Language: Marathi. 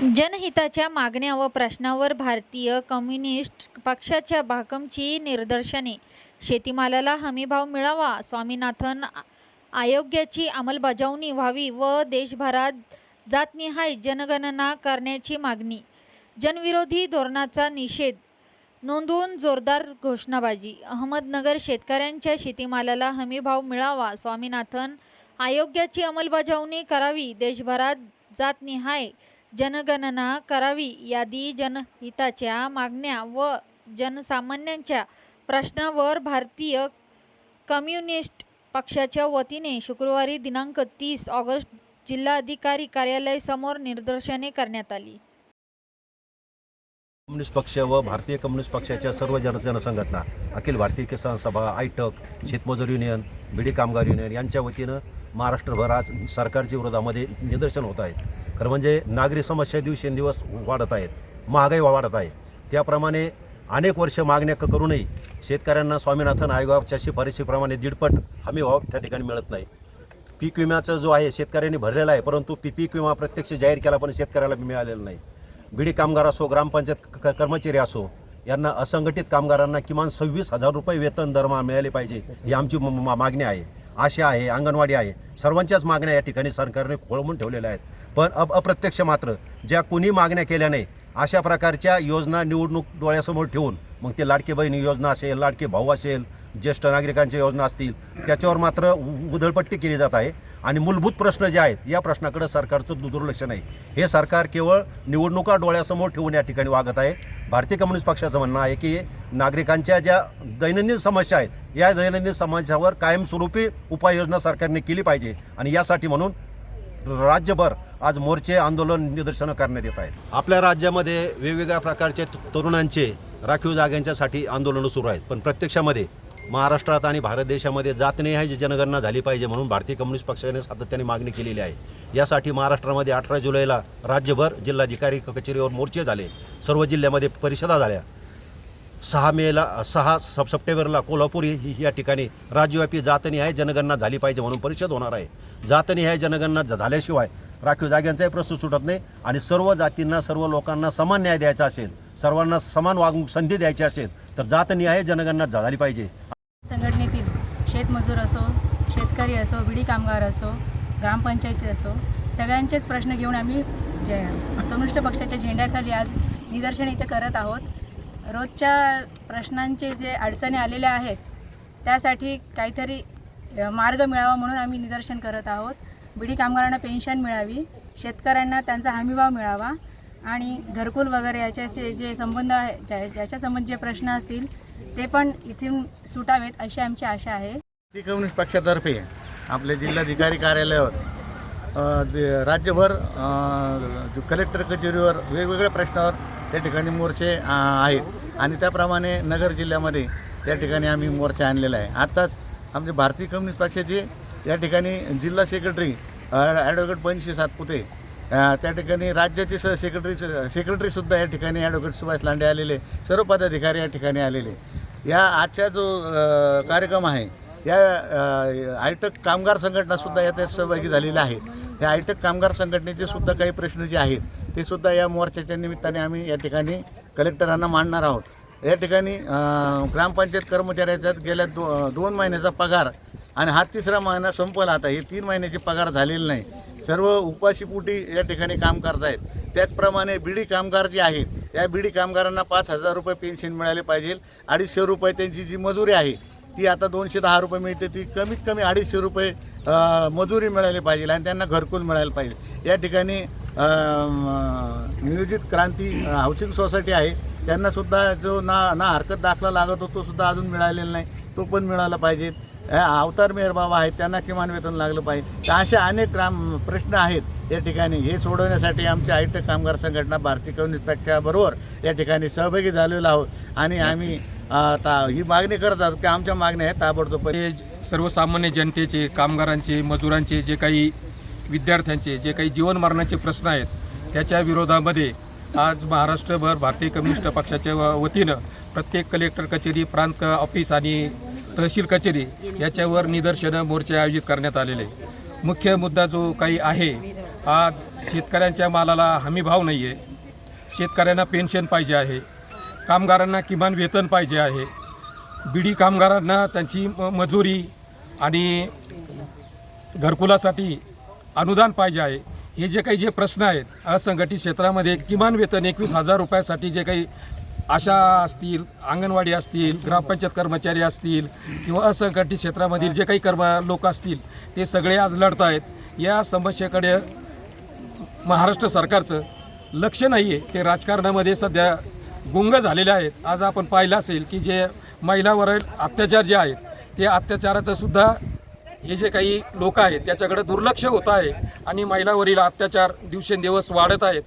जनहिताच्या मागण्या व प्रश्नावर भारतीय कम्युनिस्ट पक्षाच्या भाकमची निदर्शने. शेतीमालाला हमीभाव मिळावा स्वामीनाथन आ- आयोगाची अंमलबजावणी व्हावी व देशभरात जातनिहाय जनगणना करण्याची मागणी. जनविरोधी धोरणाचा निषेध नोंदवून जोरदार घोषणाबाजी. अहमदनगर शेतकऱ्यांच्या शेतीमालाला हमीभाव मिळावा स्वामीनाथन आयोगाची अंमलबजावणी करावी देशभरात जातनिहाय जनगणना करावी यादी जनहिताच्या मागण्या व जनसामान्यांच्या प्रश्नावर भारतीय कम्युनिस्ट पक्षाच्या वतीने शुक्रवारी दिनांक तीस ऑगस्ट जिल्हाधिकारी कार्यालय समोर निदर्शने करण्यात आली. कम्युनिस्ट पक्ष व भारतीय कम्युनिस्ट पक्षाच्या सर्व जन संघटना अखिल भारतीय किसान सभा आयटक शेतमजूर युनियन बिडी कामगार युनियन यांच्या वतीनं महाराष्ट्रभर आज सरकारच्या विरोधामध्ये निदर्शन होत आहेत. खरं म्हणजे नागरी समस्या दिवसेंदिवस वाढत आहेत. महागाई वाढत आहे. त्याप्रमाणे अनेक वर्ष मागण्या क- करूनही शेतकऱ्यांना स्वामीनाथन आयोगाच्या शिफारशीप्रमाणे दीडपट हमी भाव त्या ठिकाणी मिळत नाही. पीक विम्याचा जो आहे शेतकऱ्यांनी भरलेला आहे परंतु पी पीक विमा प्रत्यक्ष जाहीर केला पण शेतकऱ्याला मिळालेला नाही. बिडी कामगार असो ग्रामपंचायत क- कर्मचारी असो यांना असंघटित कामगारांना किमान सव्वीस हजार रुपये वेतन दरमहा मिळाले पाहिजे ही आमची म- मागणी आहे. आशा आहे अंगणवाडी आहे. सर्वांच्याच मागण्या या ठिकाणी सरकारने खोळवून ठेवलेल्या आहेत. पण अप अप्रत्यक्ष मात्र ज्या कोणी मागण्या केल्या नाही अशा प्रकारच्या योजना निवडणूक डोळ्यासमोर ठेवून मग ते लाडके बहीण योजना असेल लाडके भाऊ असेल ज्येष्ठ नागरिकांच्या योजना असतील त्याच्यावर मात्र उ- उधळपट्टी केली जात आहे. आणि मूलभूत प्रश्न जे आहेत या प्रश्नाकडे सरकारचं दुर्लक्ष नाही. हे सरकार केवळ निवडणुका डोळ्यासमोर ठेवून या ठिकाणी वागत आहे. भारतीय कम्युनिस्ट पक्षाचं म्हणणं आहे की नागरिकांच्या ज्या दैनंदिन समस्या आहेत या दैनंदिन समस्यावर कायमस्वरूपी उपाययोजना सरकारने केली पाहिजे. आणि यासाठी म्हणून राज्यभर आज मोर्चे आंदोलन निदर्शनं करण्यात येत आहेत. आपल्या राज्यामध्ये वेगवेगळ्या प्रकारचे तरुणांचे राखीव जागांच्यासाठी आंदोलनं सुरू आहेत. पण प्रत्यक्षामध्ये महाराष्ट्रात आणि भारत देशामध्ये जातनिहाय जी जनगणना झाली पाहिजे म्हणून भारतीय कम्युनिस्ट पक्षाने सातत्याने मागणी केलेली आहे. यासाठी महाराष्ट्रामध्ये अठरा जुलैला राज्यभर जिल्हाधिकारी कचेरीवर मोर्चे झाले. सर्व जिल्ह्यामध्ये परिषदा झाल्या. सहा मेला सहा सप सप्टेंबरला कोल्हापूर ही या ठिकाणी राज्यव्यापी जातनी आहे जनगणना झाली पाहिजे म्हणून परिषद होणार आहे. जातनी आहे जनगणना झाल्याशिवाय राखीव जाग्यांचाही प्रश्न सुटत नाही आणि सर्व जातींना सर्व लोकांना समान न्याय द्यायचा असेल सर्वांना समान वागणूक संधी द्यायची असेल तर जातनिहाय जनगणना झाली पाहिजे. संघटनेतील शेतमजूर असो शेतकरी असो विडी कामगार असो ग्रामपंचायती असो सगळ्यांचेच प्रश्न घेऊन आम्ही जे कम्युनिस्ट पक्षाच्या झेंड्याखाली आज निदर्शन इथे करत आहोत. रोजच्या प्रश्नांचे जे अडचणी आलेल्या आहेत त्यासाठी काहीतरी मार्ग मिळावा म्हणून आम्ही निदर्शन करत आहोत. बिडी कामगारांना पेन्शन मिळावी शेतकऱ्यांना त्यांचा हमीभाव मिळावा आणि घरकुल वगैरे याच्याशी जे संबंध आहे ज्या ज्याच्यासंबंधी जे प्रश्न असतील ते पण इथून सुटावेत अशी आमची आशा आहे. भारतीय कम्युनिस्ट पक्षातर्फे आपले जिल्हाधिकारी कार्यालयावर राज्यभर कलेक्टर कचेरीवर वेगवेगळ्या प्रश्नावर त्या ठिकाणी मोर्चे आहेत. आणि त्याप्रमाणे नगर जिल्ह्यामध्ये त्या ठिकाणी आम्ही मोर्चा आणलेला आहे. आत्ताच आमचे भारतीय कम्युनिस्ट पक्षाचे या ठिकाणी जिल्हा सेक्रेटरी ॲडव्होकेट बनशी सातपुते त्या ठिकाणी राज्याचे स सेक्रेटरी सेक्रेटरीसुद्धा या ठिकाणी ॲडव्होकेट सुभाष लांडे आलेले सर्व पदाधिकारी या ठिकाणी आलेले. या आजचा जो कार्यक्रम आहे या आयटक कामगार संघटनासुद्धा यात सहभागी झालेल्या आहेत. या आयटक कामगार संघटनेचे सुद्धा काही प्रश्न जे आहेत ते सुद्धा या मोर्चाच्या निमित्ताने आम्ही या ठिकाणी कलेक्टरांना मांडणार आहोत. या ठिकाणी ग्रामपंचायत कर्मचाऱ्याच्या गेल्या दो दोन महिन्याचा पगार आणि हा तिसरा महिना संपला आता हे तीन महिन्याचे पगार झालेले नाही. सर्व उपाशीपोटी या ठिकाणी काम करतायत. त्याचप्रमाणे बीडी कामगार जे आहेत या बीडी कामगारांना पाच हजार रुपये पेन्शन मिळाले पाहिजे. अडीचशे रुपये त्यांची जी मजुरी आहे ती आता दोनशे दहा रुपये मिळते. ती कमीत कमी अडीचशे रुपये मजुरी मिळाली पाहिजे आणि त्यांना घरकुल मिळायला पाहिजे. या ठिकाणी नियोजित क्रांती हाऊसिंग सोसायटी आहे. त्यांनासुद्धा जो ना ना हरकत दाखला लागत होतो सुद्धा अजून मिळालेला नाही. तो पण मिळाला पाहिजे. अवतार मेहर बाबा आहेत त्यांना किमान वेतन लागलं पाहिजे. तर असे अनेक राम प्रश्न आहेत या ठिकाणी. हे सोडवण्यासाठी आमच्या आयुक्त कामगार संघटना भारतीय कम्युनिस्ट पक्षाबरोबर या ठिकाणी सहभागी झालेलो आहोत. आणि आम्ही ता ही मागणी करत आहोत की आमच्या मागण्या आहेत ताबडतोब. सर्वसामान्य जनतेचे कामगारांचे मजुरांचे जे काही विद्यार्थ्यांचे जे काही जीवन मरणाचे प्रश्न आहेत त्याच्या विरोधामध्ये आज महाराष्ट्रभर भारतीय कम्युनिस्ट पक्षाच्या व- वतीनं प्रत्येक कलेक्टर कचेरी प्रांत ऑफिस आणि तहसील कचेरी याच्यावर निदर्शनं मोर्चे आयोजित करण्यात आलेले मुख्य मुद्दा जो काही आहे आज शेतकऱ्यांच्या मालाला हमीभाव नाही आहे शेतकऱ्यांना पेन्शन पाहिजे आहे. कामगारांना किमान वेतन पाहिजे आहे. बिडी कामगारांना त्यांची म मजुरी आणि घरकुलासाठी अनुदान पाहिजे आहे. हे जे काही जे प्रश्न आहेत असंघटित क्षेत्रामध्ये किमान वेतन एकवीस हजार रुपयासाठी जे काही आशा असतील अंगणवाडी असतील ग्रामपंचायत कर्मचारी असतील किंवा असंघटित क्षेत्रामधील जे काही कर्म लोक असतील ते सगळे आज लढत आहेत. या समस्येकडे महाराष्ट्र सरकारचं लक्ष नाही आहे ते राजकारणामध्ये सध्या गुंग झालेले आहेत. आज आपण पाहिलं असेल की जे महिलावरील अत्याचार जे आहेत ते अत्याचाराचं सुद्धा हे जे काही लोक आहेत त्याच्याकडे दुर्लक्ष होत आहे आणि महिलावरील अत्याचार दिवसेंदिवस वाढत आहेत.